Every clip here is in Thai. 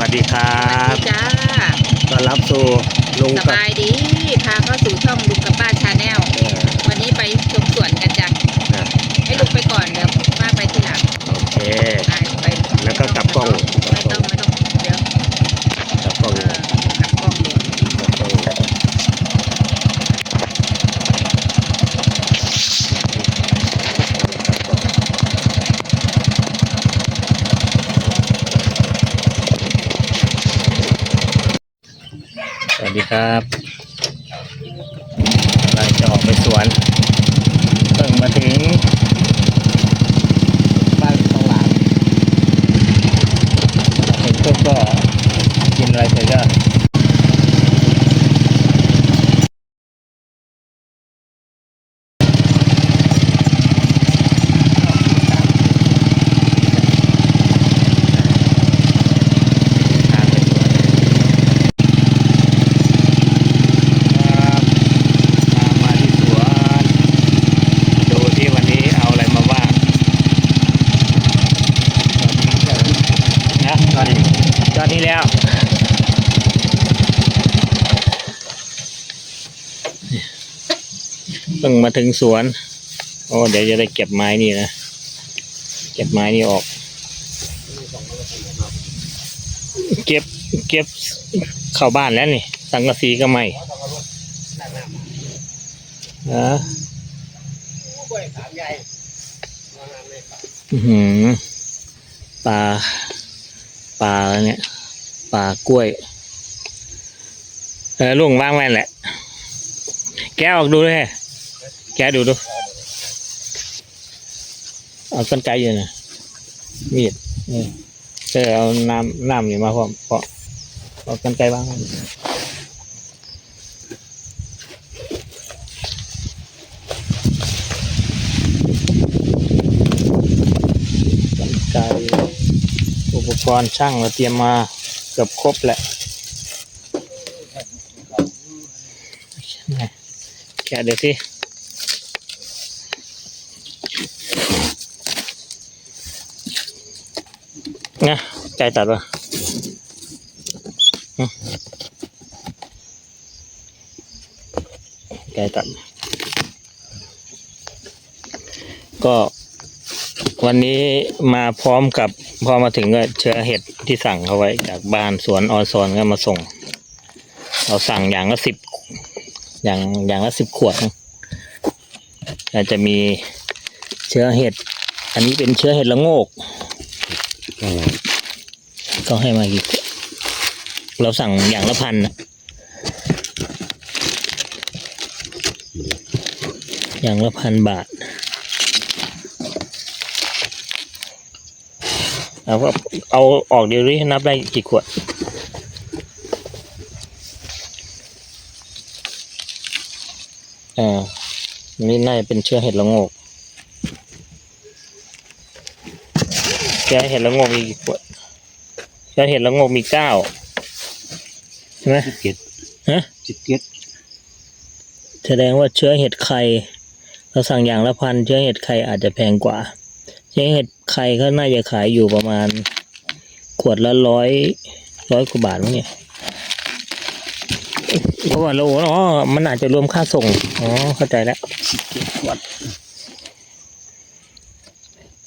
วัสดีครับจ้าต้อนรับสู่ลุงสกับบายดี พาเข้าสู่ช่องลุงกับป้าชาแนล เอ่อวันนี้ไปชมสวนกันจ้ะนะให้ลุงไปก่อนเดี๋ยวป้าไปทีหลังโอเค ไปไปแล้วก็กลับกล้อง ไม่ต้องไม่ต้องเดี๋ยว กับกล้อง เออกลับกล้องด่วน กับกล้องสวัสดี ครับเราจะออกไปสวนเพิ่งมาถึง บ้านทองหลางเห็นปุ๊บก็กินอะไรเสร็จก็ทางไปสวนครับมามาที่สวนดูที่วันนี้เอาอะไรมาบ้าง นะตอนนี้ตอนนี้แล้ว เพิ่งมาถึงสวน โอ้เดี๋ยวจะได้เก็บไม้นี่นะ เก็บไม้นี่ออก เก็บเก็บเข้าบ้านแล้วนี่ สังกะสีก็ไม่นะอือหือปลาปลาอะไรเนี่ยปลากล้วย เออลุงว่างไว้แหละ แกออกดูเลย แกะดูดูเอาก้นไกอยู่นะมีดเออเออเอาน้ำน้ำนี่มาพร้อมเพราะเอาก้นไกวางไว้ก้นไกอุปกรณ์ช่างเราเตรียมมาเกือบครบแหละแกะเดี๋ยวสิ นะไก่ตัดปะอืมไก่ตัด ก็วันนี้มาพร้อมกับพอมาถึงก็เชื้อเห็ดที่สั่งเขาไว้ จากบ้านสวนออนซอนก็มาส่ง เราสั่งอย่างละสิบอย่างอย่างละสิบขวดนะอาจจะมีเชื้อเห็ด อันนี้เป็นเชื้อเห็ดละโงก ก็ให้มากี่ขวดเราสั่งอย่างละพันนะอย่างละพันบาทเอาก็เอาออกเดี๋ยวนี้นับได้กี่ขวดอ่านี่น่าจะเป็นเชื้อเห็ดละงกเชื้อเห็ดละงกมีกี่ขวด เชื้อเห็ดละโงกมีเก้าใช่ไหมสิบเจ็ดฮะสิบเจ็ดแสดงว่าเชื้อเห็ดไข่เราสั่งอย่างละพันเชื้อเห็ดไข่อาจจะแพงกว่า เชื้อเห็ดไข่ก็น่าจะขายอยู่ประมาณ ขวดละร้อยร้อยกว่าบาทมั้งเนี่ยเพราะว่าเราอ๋อมันอาจจะรวมค่าส่งอ๋อเข้าใจแล้วสิบเจ็ดขวด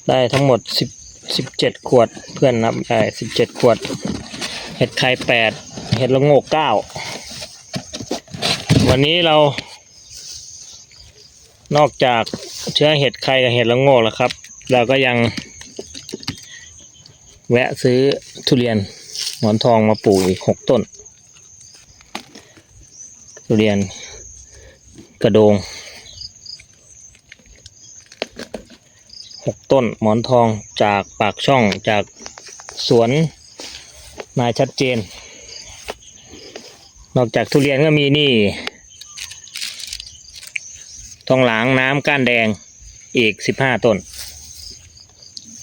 ได้ทั้งหมดสิบ สิบเจ็ดขวดเพื่อนนับได้สิบเจ็ดขวด เห็ดไข่แปดเห็ดละโงกเก้าวันนี้เรา นอกจากเชื้อเห็ดไข่กับเห็ดละโงกแล้วครับ เราก็ยัง แวะซื้อทุเรียนหมอนทองมาปลูกอีกหกต้น ทุเรียนกระโดง หกต้นหมอนทองจากปากช่องจากสวนนายชัดเจน นอกจากทุเรียนก็มีนี่ ทองหลางน้ำก้านแดงอีกสิบห้าต้น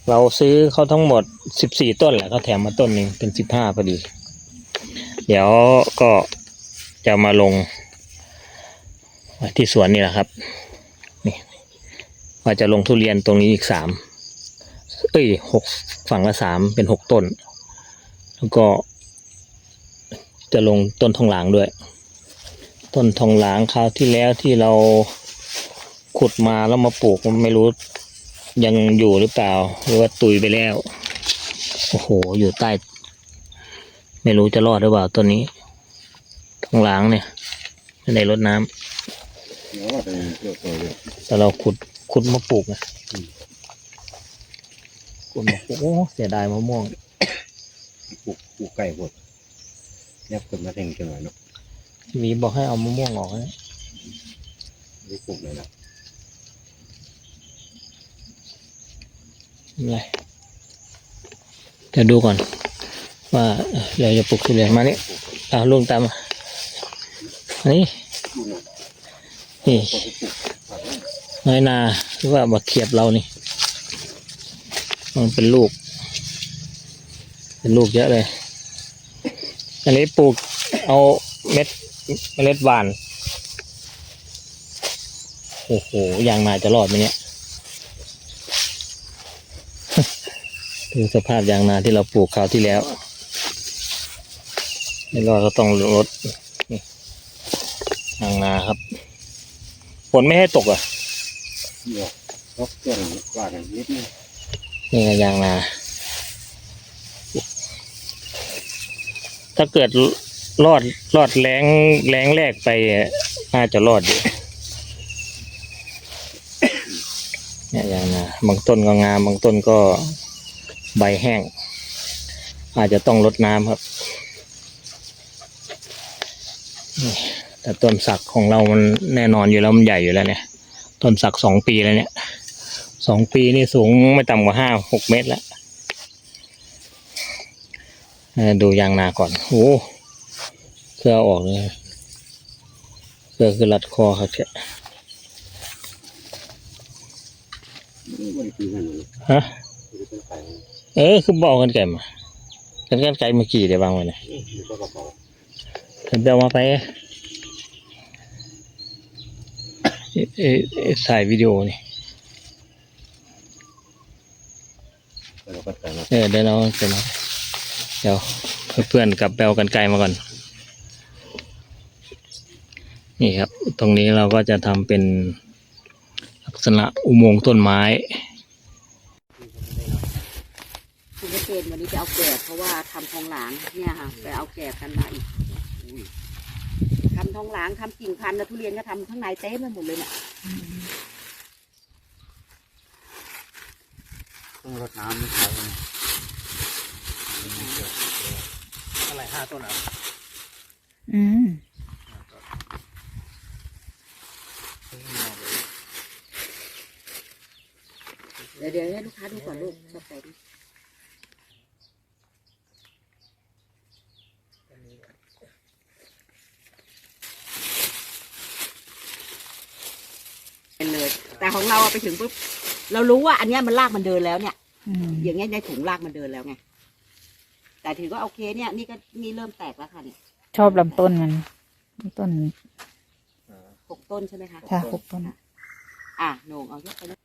เราซื้อเขาทั้งหมดสิบสี่ต้นแหละเขาแถมมาต้นหนึ่งเป็นสิบห้าพอดี เดี๋ยวก็จะมาลงที่สวนนี่แหละครับ ว่าจะลงทุเรียนตรงนี้อีกสามเอ้ยหกฝั่งละสามเป็นหกต้น แล้วก็จะลงต้นทองหลางด้วย ต้นทองหลางคราวที่แล้วที่เราขุดมาแล้วมาปลูกไม่รู้ยังอยู่หรือเปล่า หรือว่าตุยไปแล้ว โอ้โห อยู่ใต้ ไม่รู้จะรอดหรือเปล่าต้นนี้ทองหลางเนี่ยไม่ได้รดน้ำเดี๋ยวว่าไปเกี่ยวตัวเลยแต่เราขุด ขุดมาปลูกนะขุดมาปลูกโอ้เสียดายมะม่วงปลูกปลูกไก่หมดยับขึ้นมาเท่งจังหน่อยเนาะมีบอกให้เอามะม่วงออกนะไม่ปลูกเลยนะไม่เป็นไรเดี๋ยวดูก่อน ว่าเอ่อเราจะปลูกทุเรียนมานี่เอาลุงตามมาอันนี้นี่ น้อยนาหรือว่าบักเขียบเรานี่ มันเป็นลูก เป็นลูกเยอะเลย อันนี้ปลูกเอาเม็ดเมล็ดหวาน โอ้โหยางนาจะรอดไหมเนี่ยดูสภาพยางนาที่เราปลูกคราวที่แล้วไม่รอดก็ต้องลดยางนาครับฝนไม่ให้ตกอะ เดี๋ยวรบเกี่ยวว่ากันนิดนึงนี่ไงยางนาถ้าเกิดรอดรอดแรงแรงแรกไปน่าจะรอดอยู่เนี่ยยางนาบางต้นก็งามบางต้นก็ใบแห้ง อาจจะต้องลดน้ำครับแต่ต้นสักของเรามันแน่นอนอยู่แล้วมันใหญ่อยู่แล้วเนี่ย ต้นสักสองปีแล้วเนี่ยสองปีนี่สูงไม่ต่ำกว่าห้าหกเมตรแล้วดูยางนาก่อนโอ้เครือออกเลยเครือคือรัดคอครับเจ้ฮะเออคือบอกกันไก่มากันกันไก่เมื่อกี้เดี๋ยววางไว้นะมีก็กระเป๋าถึงจะเอามาไป เอ๊ะเอ๊ะเอ๊ะถ่ายวิดีโอนี่แล้วก็แต่ละเออเดี๋ยวเราจะมาเดี๋ยวให้เพื่อนกลับแปลกันไกลมาก่อน นี่ครับ ตรงนี้เราก็จะทำเป็นลักษณะอุโมงค์ต้นไม้คุณเกณฑ์วันนี้จะเอาแกบเพราะว่าทำทองหลางเนี่ยค่ะไปเอาแกบกันมาอีก ทำทองหลางทำกิ่งพันธุ์แล้วทุเรียนก็ทำข้างในเต็มไปหมดเลยเนี่ยต้องรดน้ำไม่ใช่อะไรห้าต้นอะอืมเดี๋ยวเดี๋ยวให้ลูกค้าดูก่อนลูกสเต็ปเป็นเลย แต่ของเราอะไปถึงปุ๊บเรารู้ว่าอันเนี้ยมันลากมันเดินแล้วเนี่ยอย่างเงี้ยในถุงลากมันเดินแล้วไงแต่ถือว่าโอเคเนี่ย นี่ก็นี่เริ่มแตกแล้วค่ะเนี่ยชอบลำต้นมันลำต้นหกต้นใช่ไหมคะค่ะหกต้น อะโหนงเอายกไปเลย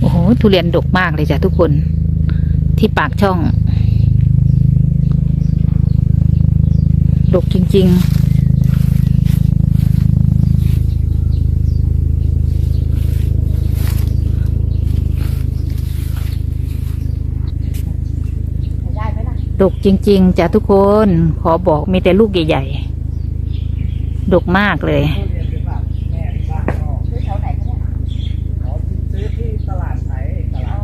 โอ้โหทุเรียนดกมากเลยจ้ะทุกคน ที่ปากช่องดกจริงได้ไหมล่ะๆดกจริงๆจ้ะทุกคน ขอบอกมีแต่ลูกใหญ่ ๆ ดกมากเลย ซื้อแถวไหนคะเนี่ย ซื้อที่ตลาดไทยตลาด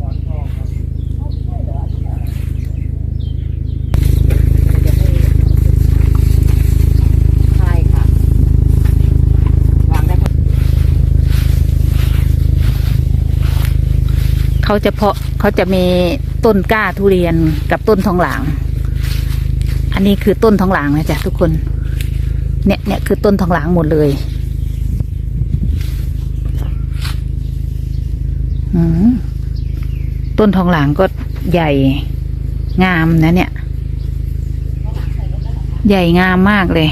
ก่อนทองครับ ใช่ค่ะ วางได้พอ เขาจะเพาะเขาจะมีต้นกล้าทุเรียนกับต้นทองหลาง อันนี้คือต้นทองหลางนะจ๊ะทุกคน เนี่ยเนี่ยคือต้นทองหลางหมดเลยอืมต้นทองหลางก็ใหญ่งามนะเนี่ย ใหญ่งามมากเลย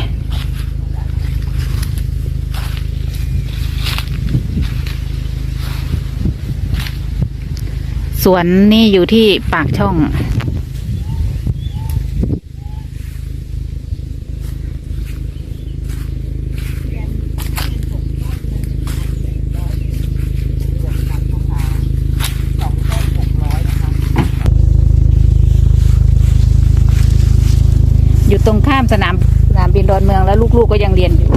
สวนนี่อยู่ที่ปากช่อง อยู่ตรงข้ามสนามสนามบินดอนเมืองแล้วลูกๆก็ยังเรียนอยู่